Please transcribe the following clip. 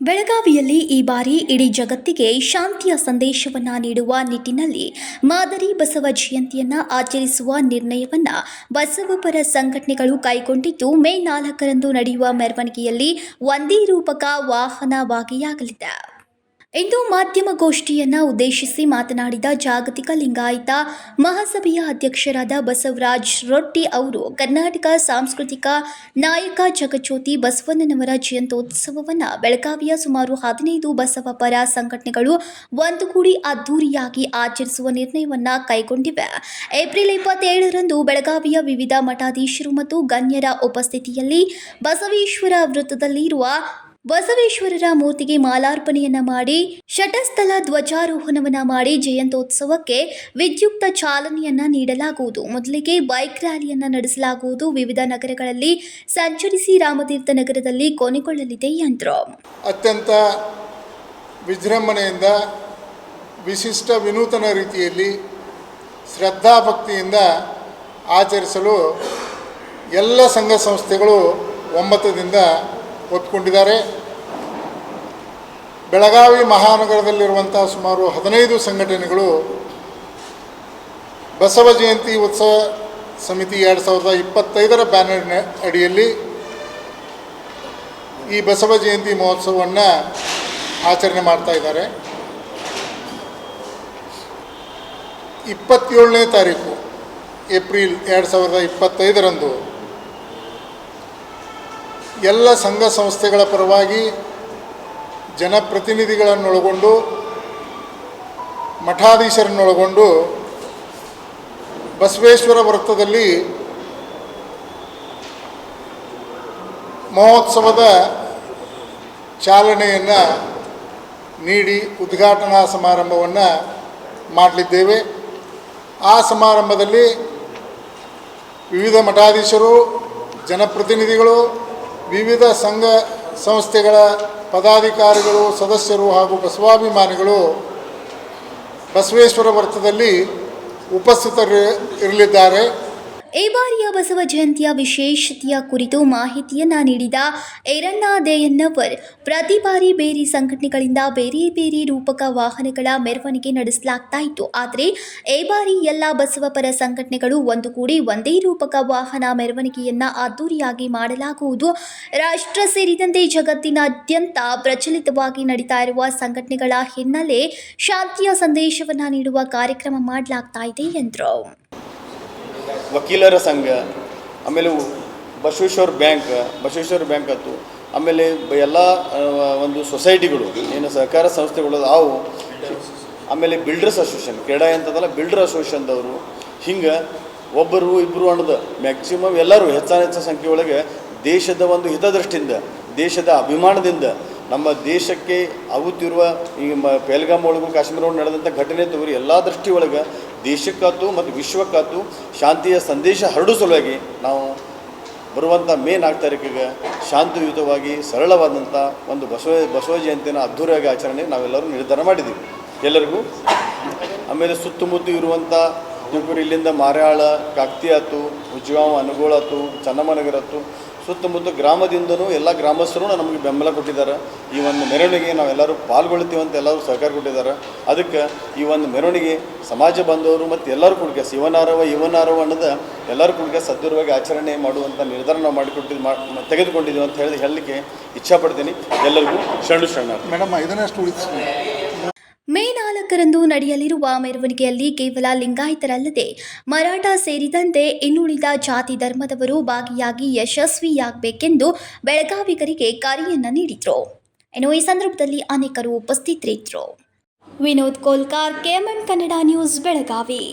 ಬೆಳಗಾವಿಯಲ್ಲಿ ಈ ಬಾರಿ ಇಡೀ ಜಗತ್ತಿಗೆ ಶಾಂತಿಯ ಸಂದೇಶವನ್ನ ನೀಡುವ ನಿಟ್ಟಿನಲ್ಲಿ ಮಾದರಿ ಬಸವ ಜಯಂತಿಯನ್ನ ಆಚರಿಸುವ ನಿರ್ಣಯವನ್ನ ಬಸವಪರ ಸಂಘಟನೆಗಳು ಕೈಗೊಂಡಿದ್ದು ಮೇ ನಾಲ್ಕರಂದು ನಡೆಯುವ ಮೆರವಣಿಗೆಯಲ್ಲಿ ಒಂದೇ ರೂಪಕ ವಾಹನ ಭಾಗಿಯಾಗಲಿದೆ ಇಂದು ಮಾಧ್ಯಮಗೋಷ್ಠಿಯನ್ನು ಉದ್ದೇಶಿಸಿ ಮಾತನಾಡಿದ ಜಾಗತಿಕ ಲಿಂಗಾಯತ ಮಹಾಸಭೆಯ ಅಧ್ಯಕ್ಷರಾದ ಬಸವರಾಜ್ ರೊಟ್ಟಿ ಅವರು, ಕರ್ನಾಟಕ ಸಾಂಸ್ಕೃತಿಕ ನಾಯಕ ಜಗಜ್ಯೋತಿ ಬಸವಣ್ಣನವರ ಜಯಂತ್ಯೋತ್ಸವವನ್ನು ಬೆಳಗಾವಿಯ ಸುಮಾರು ಹದಿನೈದು ಬಸವ ಪರ ಸಂಘಟನೆಗಳು ಒಂದುಗೂಡಿ ಅದ್ದೂರಿಯಾಗಿ ಆಚರಿಸುವ ನಿರ್ಣಯವನ್ನ ಕೈಗೊಂಡಿವೆ. ಏಪ್ರಿಲ್ ಇಪ್ಪತ್ತೇಳರಂದು ಬೆಳಗಾವಿಯ ವಿವಿಧ ಮಠಾಧೀಶರು ಮತ್ತು ಗಣ್ಯರ ಉಪಸ್ಥಿತಿಯಲ್ಲಿ ಬಸವೇಶ್ವರ ವೃತ್ತದಲ್ಲಿರುವ ಬಸವೇಶ್ವರರ ಮೂರ್ತಿಗೆ ಮಾಲಾರ್ಪಣೆಯನ್ನ ಮಾಡಿ ಶಟಸ್ಥಲ ಧ್ವಜಾರೋಹಣವನ್ನ ಮಾಡಿ ಜಯಂತೋತ್ಸವಕ್ಕೆ ವಿದ್ಯುಕ್ತ ಚಾಲನೆಯನ್ನ ನೀಡಲಾಗುವುದು. ಮೊದಲಿಗೆ ಬೈಕ್ ರ್ಯಾಲಿಯನ್ನ ನಡೆಸಲಾಗುವುದು. ವಿವಿಧ ನಗರಗಳಲ್ಲಿ ಸಂಚರಿಸಿ ರಾಮತೀರ್ಥ ನಗರದಲ್ಲಿ ಕೊನೆಗೊಳ್ಳಲಿದೆ ಯಂತ್ರ. ಅತ್ಯಂತ ವಿಜೃಂಭಣೆಯಿಂದ, ವಿಶಿಷ್ಟ ವಿನೂತನ ರೀತಿಯಲ್ಲಿ ಶ್ರದ್ಧಾಭಕ್ತಿಯಿಂದ ಆಚರಿಸಲು ಎಲ್ಲ ಸಂಘ ಸಂಸ್ಥೆಗಳು ಒಮ್ಮತದಿಂದ ಒಪ್ಪಿಕೊಂಡಿದ್ದಾರೆ ಬೆಳಗಾವಿ ಮಹಾನಗರದಲ್ಲಿರುವಂಥ ಸುಮಾರು ಹದಿನೈದು ಸಂಘಟನೆಗಳು ಬಸವ ಜಯಂತಿ ಉತ್ಸವ ಸಮಿತಿ ಎರಡು ಸಾವಿರದ ಇಪ್ಪತ್ತೈದರ ಬ್ಯಾನರ್ನ ಅಡಿಯಲ್ಲಿ ಈ ಬಸವ ಜಯಂತಿ ಮಹೋತ್ಸವವನ್ನು ಆಚರಣೆ ಮಾಡ್ತಾ ಇದ್ದಾರೆ. ಇಪ್ಪತ್ತೇಳನೇ ತಾರೀಕು, ಏಪ್ರಿಲ್ ಎರಡು ಸಾವಿರದ ಇಪ್ಪತ್ತೈದರಂದು ಎಲ್ಲ ಸಂಘ ಸಂಸ್ಥೆಗಳ ಪರವಾಗಿ ಜನಪ್ರತಿನಿಧಿಗಳನ್ನೊಳಗೊಂಡು, ಮಠಾಧೀಶರನ್ನೊಳಗೊಂಡು ಬಸವೇಶ್ವರ ವೃತ್ತದಲ್ಲಿ ಮಹೋತ್ಸವದ ಚಾಲನೆಯನ್ನು ನೀಡಿ ಉದ್ಘಾಟನಾ ಸಮಾರಂಭವನ್ನು ಮಾಡಲಿದ್ದೇವೆ. ಆ ಸಮಾರಂಭದಲ್ಲಿ ವಿವಿಧ ಮಠಾಧೀಶರು, ಜನಪ್ರತಿನಿಧಿಗಳು ವಿವಿಧ ಸಂಘ ಸಂಸ್ಥೆಗಳ ಪದಾಧಿಕಾರಿಗಳು ಸದಸ್ಯರು ಹಾಗೂ ಬಸವಾಭಿಮಾನಿಗಳು ಬಸವೇಶ್ವರ ವೃತ್ತದಲ್ಲಿ ಉಪಸ್ಥಿತರಿ ಇರಲಿದ್ದಾರೆ ಈ ಬಾರಿಯ ಬಸವ ಜಯಂತಿಯ ವಿಶೇಷತೆಯ ಕುರಿತು ಮಾಹಿತಿಯನ್ನ ನೀಡಿದ ಏರಣ್ಣ ದೇಯನ್ನವರ್ ಪ್ರತಿ ಬಾರಿ ಬೇರೆ ಸಂಘಟನೆಗಳಿಂದ ಬೇರೆ ಬೇರೆ ರೂಪಕ ವಾಹನಗಳ ಮೆರವಣಿಗೆ ನಡೆಸಲಾಗ್ತಾ ಇತ್ತು. ಆದರೆ, ಈ ಬಾರಿ ಎಲ್ಲ ಬಸವ ಪರ ಸಂಘಟನೆಗಳು ಒಂದುಗೂಡಿ ಒಂದೇ ರೂಪಕ ವಾಹನ ಮೆರವಣಿಗೆಯನ್ನ ಅದ್ದೂರಿಯಾಗಿ ಮಾಡಲಾಗುವುದು. ರಾಷ್ಟ್ರ ಸೇರಿದಂತೆ ಜಗತ್ತಿನಾದ್ಯಂತ ಪ್ರಚಲಿತವಾಗಿ ನಡೀತಾ ಇರುವ ಸಂಘಟನೆಗಳ ಹಿನ್ನೆಲೆ ಶಾಂತಿಯ ಸಂದೇಶವನ್ನ ನೀಡುವ ಕಾರ್ಯಕ್ರಮ ಮಾಡಲಾಗ್ತಾ ಇದೆ ಎಂದರು. ವಕೀಲರ ಸಂಘ, ಆಮೇಲೆ ಬಸವೇಶ್ವರ ಬ್ಯಾಂಕ್ ಬಸವೇಶ್ವರ ಬ್ಯಾಂಕ್ ಆಯಿತು. ಆಮೇಲೆ ಎಲ್ಲ ಒಂದು ಸೊಸೈಟಿಗಳು, ಏನು ಸಹಕಾರ ಸಂಸ್ಥೆಗಳು ಅವು ಆಮೇಲೆ ಬಿಲ್ಡರ್ಸ್ ಅಸೋಸಿಯೇಷನ್, ಕ್ರೀಡಾ ಅಂತದಲ್ಲ ಬಿಲ್ಡರ್ ಅಸೋಸಿಯೇಷನ್ದವರು ಹಿಂಗೆ ಒಬ್ಬರು ಇಬ್ಬರು ಅನ್ನೋದು ಮ್ಯಾಕ್ಸಿಮಮ್ ಎಲ್ಲರೂ ಹೆಚ್ಚಾನ ಹೆಚ್ಚು ಸಂಖ್ಯೆ ಒಳಗೆ ದೇಶದ ಒಂದು ಹಿತದೃಷ್ಟಿಯಿಂದ, ದೇಶದ ಅಭಿಮಾನದಿಂದ, ನಮ್ಮ ದೇಶಕ್ಕೆ ಆಗುತ್ತಿರುವ ಈ ಮ ಪೆಲ್ಗಾಮ್ ಒಳಗೂ ಕಾಶ್ಮೀರ ಒಳಗೆ ನಡೆದಂಥ ಘಟನೆ ತೋರಿ ಎಲ್ಲ ದೃಷ್ಟಿ ದೇಶಕ್ಕಾತು ಮತ್ತು ವಿಶ್ವಕ್ಕಾತು ಶಾಂತಿಯ ಸಂದೇಶ ಹರಡೋ ಸಲುವಾಗಿ ನಾವು ಬರುವಂಥ ಮೇ ನಾಲ್ಕು ತಾರೀಕಿಗೆ ಶಾಂತಿಯುತವಾಗಿ ಸರಳವಾದಂಥ ಒಂದು ಬಸವ ಬಸವ ಜಯಂತಿನ ಅದ್ಧೂರಿಯಾಗಿ ಆಚರಣೆ ನಾವೆಲ್ಲರೂ ನಿರ್ಧಾರ ಮಾಡಿದ್ದೀವಿ. ಎಲ್ಲರಿಗೂ ಆಮೇಲೆ ಸುತ್ತಮುತ್ತ ಇರುವಂಥ ತುಮಕೂರು ಇಲ್ಲಿಂದ ಮಾರ್ಯಾಳ, ಕಾಕ್ತಿ ಆಯ್ತು ಉಜ್ಗಾಂವ್ ಅನುಗೋಳ ಆಯ್ತು, ಚನ್ನಮ್ಮನಗರ ಆಯ್ತು ಸುತ್ತಮುತ್ತ ಗ್ರಾಮದಿಂದನೂ ಎಲ್ಲ ಗ್ರಾಮಸ್ಥರು ನಮಗೆ ಬೆಂಬಲ ಕೊಟ್ಟಿದ್ದಾರೆ. ಈ ಒಂದು ಮೆರವಣಿಗೆ ನಾವೆಲ್ಲರೂ ಪಾಲ್ಗೊಳ್ತೀವಿ ಅಂತ ಎಲ್ಲರೂ ಸಹಕಾರ ಕೊಟ್ಟಿದ್ದಾರೆ. ಅದಕ್ಕೆ ಈ ಒಂದು ಮೆರವಣಿಗೆ ಸಮಾಜ ಬಾಂಧವರು ಮತ್ತು ಎಲ್ಲರೂ ಕೂಡ ಶಿವನಾರವ, ಯುವನಾರವ ಅನ್ನೋದು ಎಲ್ಲರೂ ಕೂಡ ಸದೃಢವಾಗಿ ಆಚರಣೆ ಮಾಡುವಂಥ ನಿರ್ಧಾರ ನಾವು ಮಾಡಿಕೊಟ್ಟಿದ್ದು ಮಾ, ತೆಗೆದುಕೊಂಡಿದ್ದೀವಿ ಅಂತ ಹೇಳಿ ಹೇಳಲಿಕ್ಕೆ ಇಚ್ಛಾಪಡ್ತೀನಿ. ಎಲ್ಲರಿಗೂ ಶರಣು ಶರಣ ಮೇಡಮ್, ಐದನೇ ಉಳಿಸಿ ಮೇ ನಾಲ್ಕರಂದು ನಡೆಯಲಿರುವ ಮೆರವಣಿಗೆಯಲ್ಲಿ ಕೇವಲ ಲಿಂಗಾಯತರಲ್ಲದೆ ಮರಾಠ ಸೇರಿದಂತೆ ಇನ್ನುಳಿದ ಜಾತಿ ಧರ್ಮದವರು ಭಾಗಿಯಾಗಿ ಯಶಸ್ವಿಯಾಗಬೇಕೆಂದು ಬೆಳಗಾವಿಗರಿಗೆ ಕರೆಯನ್ನ ನೀಡಿದ್ರು. ಇನ್ನು ಈ ಸಂದರ್ಭದಲ್ಲಿ ಅನೇಕರು ಉಪಸ್ಥಿತರಿದ್ದರು. Vinod Kolkar, KMM Kannada news, Belagavi.